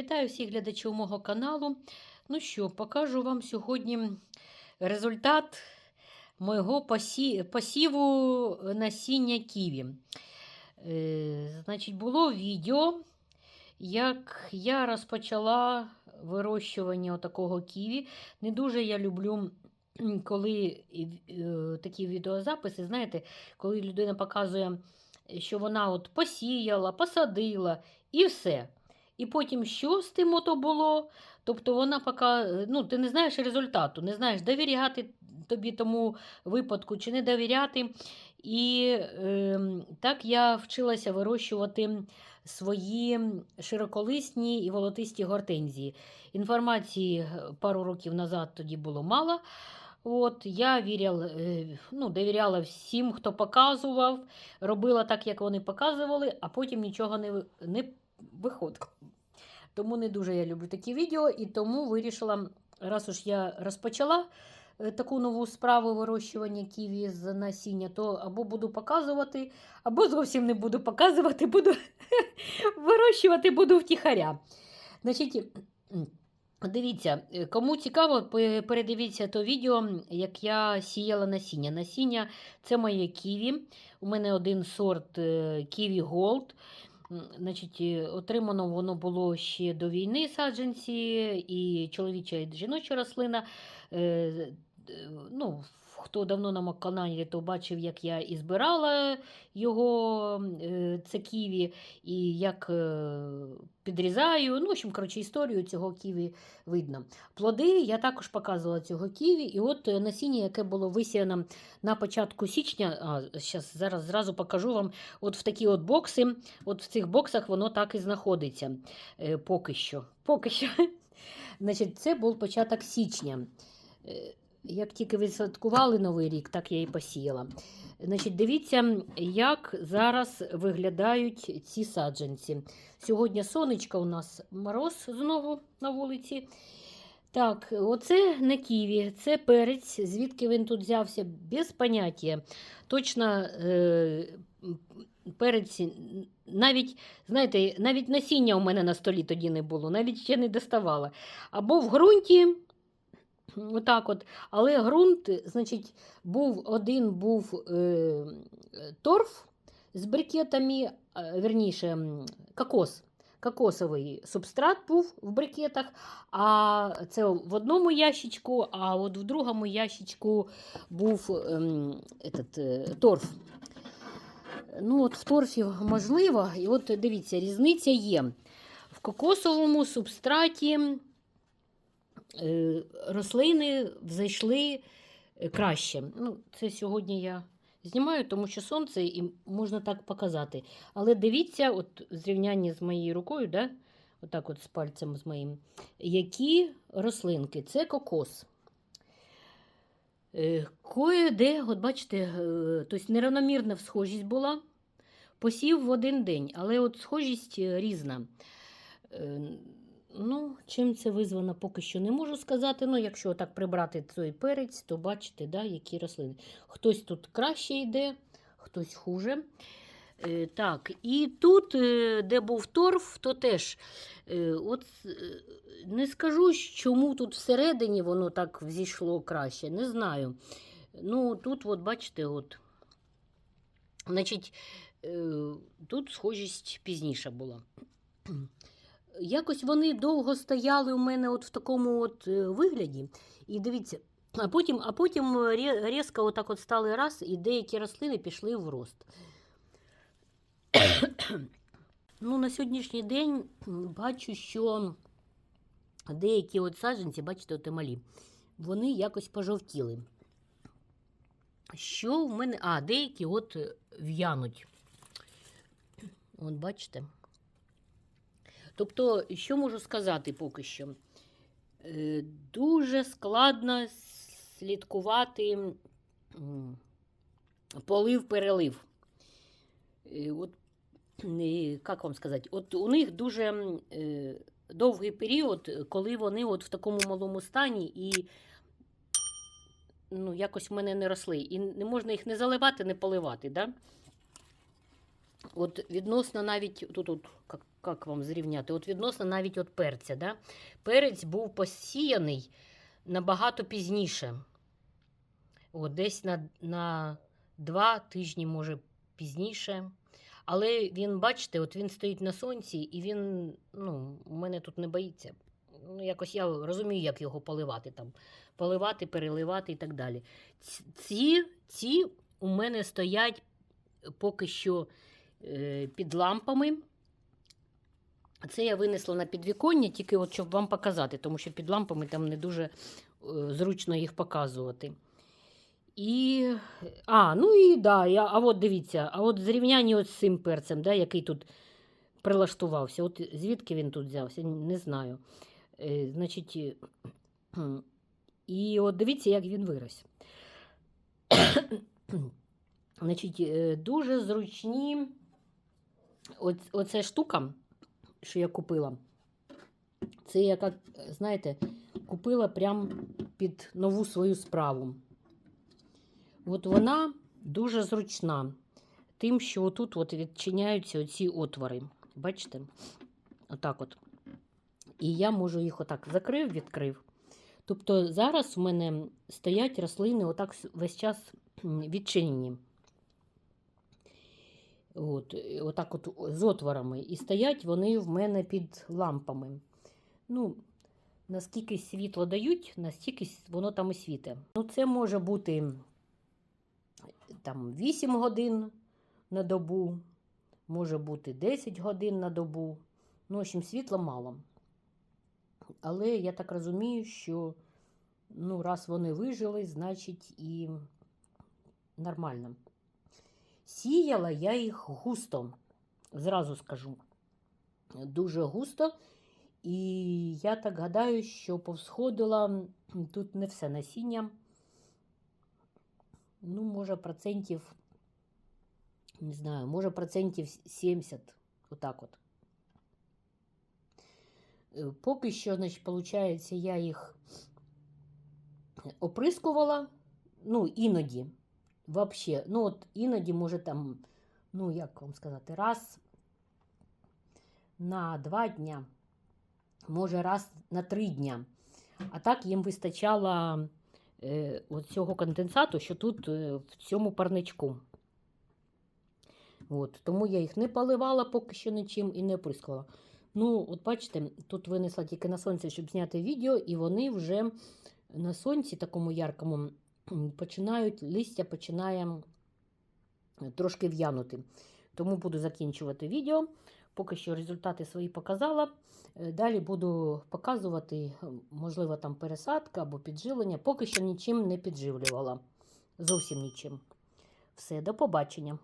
Вітаю всіх глядачів мого каналу. Ну що, покажу вам сьогодні результат мого посі... посіву насіння ківі. Е, значить, було відео, як я розпочала вирощування такого ківі. Не дуже я люблю, коли е, такі відеозаписи, знаєте, коли людина показує, що вона от посіяла, посадила і все. І потім, що з тим ото було. Тобто вона поки, ну, ти не знаєш результату, не знаєш, довіряти тобі тому випадку чи не довіряти. І е, так я вчилася вирощувати свої широколисні і волотисті гортензії. Інформації пару років назад тоді було мало. От, Я віряла, е, ну, довіряла всім, хто показував, робила так, як вони показували, а потім нічого не, не виходило. Тому не дуже я люблю такі відео, і тому вирішила, раз уж я розпочала е, таку нову справу вирощування ківі з насіння, то або буду показувати, або зовсім не буду показувати, буду вирощувати буду втіхаря. Значить, Дивіться, кому цікаво, передивіться то відео, як я сіяла насіння. Насіння це моє ківі. У мене один сорт е, ківі Голд. Значить, е, отримано воно було ще до війни саджанці, і чоловіча і жіноча рослина. Е, д- Ну, хто давно на каналі, то бачив, як я і збирала його, е, це ківі, і як е, підрізаю. Ну, в общем, коротше, історію цього ківі видно. Плоди я також показувала цього ківі, і от е, насіння, яке було висіяно на початку січня, а, щас, зараз зразу покажу вам от в такі от бокси. От в цих боксах воно так і знаходиться поки що. Поки що. Значить, це був початок січня. Як тільки відсвяткували Новий рік, так я і посіяла. Значить, дивіться, як зараз виглядають ці саджанці. Сьогодні сонечко у нас мороз знову на вулиці. Так, оце не ківі, це перець. Звідки він тут взявся? Без поняття. Точно е, перець, навіть, знаєте, навіть насіння у мене на столі тоді не було, навіть ще не доставала. Або в ґрунті. Отак от. Але ґрунт, значить, був один був е, торф з брикетами, е, верніше, кокос. Кокосовий субстрат був в брикетах, а це в одному ящичку, а от в другому ящичку був ем, этот, е, торф. Ну, от в торфі можливо, і от дивіться, різниця є. В кокосовому субстраті рослини взайшли е, краще. Ну, це сьогодні я знімаю, тому що сонце і можна так показати. Але дивіться, от в зрівнянні з моєю рукою, да? отак от з пальцем з моїм, які рослинки. Це кокос. Е, Кое-де, от бачите, е, тобто неравномірна схожість була. Посів в один день, але от схожість е, різна. Ну, чим це визвано, поки що не можу сказати. Ну, якщо так прибрати цей перець, то бачите, да, які рослини. Хтось тут краще йде, хтось хуже. Е, так, і тут, е, де був торф, то теж е, от, не скажу, чому тут всередині воно так взійшло краще, не знаю. Ну, тут, от, бачите, от, значить, тут схожість пізніше була. Якось вони довго стояли у мене от в такому от е, вигляді. І дивіться, а потім, а потім різко отак от стали раз, і деякі рослини пішли в рост. ну, на сьогоднішній день бачу, що деякі от саджанці, бачите, от малі, вони якось пожовтіли. Що в мене. А, деякі от е, в'януть. От бачите. Тобто, що можу сказати поки що? Е, Дуже складно слідкувати полив-перелив. Е, От, е, як вам сказати, от у них дуже довгий період, коли вони от в такому малому стані і ну, якось в мене не росли. І не можна їх не заливати, не поливати. Да? От відносно навіть тут, от, як, як вам зрівняти, от відносно навіть от перця. Да? Перець був посіяний набагато пізніше. От, десь на, на два тижні, може, пізніше. Але він, бачите, от він стоїть на сонці, і він ну, мене тут не боїться. Ну, якось я розумію, як його поливати там. Поливати, переливати і так далі. Ці, ці у мене стоять поки що під лампами. Це я винесла на підвіконня, тільки от щоб вам показати, тому що під лампами там не дуже е, зручно їх показувати. І. А, ну і да, я, а от дивіться, а от зрівняння з цим перцем, да, який тут прилаштувався. От звідки він тут взявся, не знаю. Е, значить, е, і от дивіться, як він вирос. Значить, е, дуже зручні. Оц, оця штука, що я купила. Це я, як, знаєте, купила прям під нову свою справу. От вона дуже зручна. Тим, що отут от відчиняються оці отвори. Бачите? Отак от. І я можу їх отак закрив, відкрив. Тобто зараз у мене стоять рослини отак весь час відчинені. От, отак от з отворами. І стоять вони в мене під лампами. Ну, наскільки світло дають, настільки воно там і світе. Ну, це може бути там 8 годин на добу, може бути 10 годин на добу. Ну, в общем, світла мало. Але я так розумію, що ну, раз вони вижили, значить і нормально. Сіяла я їх густо, зразу скажу. Дуже густо. І я так гадаю, що повсходила тут не все насіння. Ну, може, процентів, не знаю, може, процентів 70. Отак от. Е, Поки що, значить, виходить, я їх оприскувала, ну, іноді, вообще, ну, от іноді, може, там, ну, як вам сказати, раз на два дня, може, раз на три дня. А так їм вистачало е, от цього конденсату, що тут е, в цьому парничку. От, тому я їх не поливала поки що нічим і не оприскувала. Ну, от бачите, тут винесла тільки на сонце, щоб зняти відео, і вони вже на сонці, такому яркому, починають, листя починає трошки в'янути. Тому буду закінчувати відео. Поки що результати свої показала. Е, Далі буду показувати, е, можливо, там пересадка або підживлення. Поки що нічим не підживлювала. Зовсім нічим. Все, до побачення.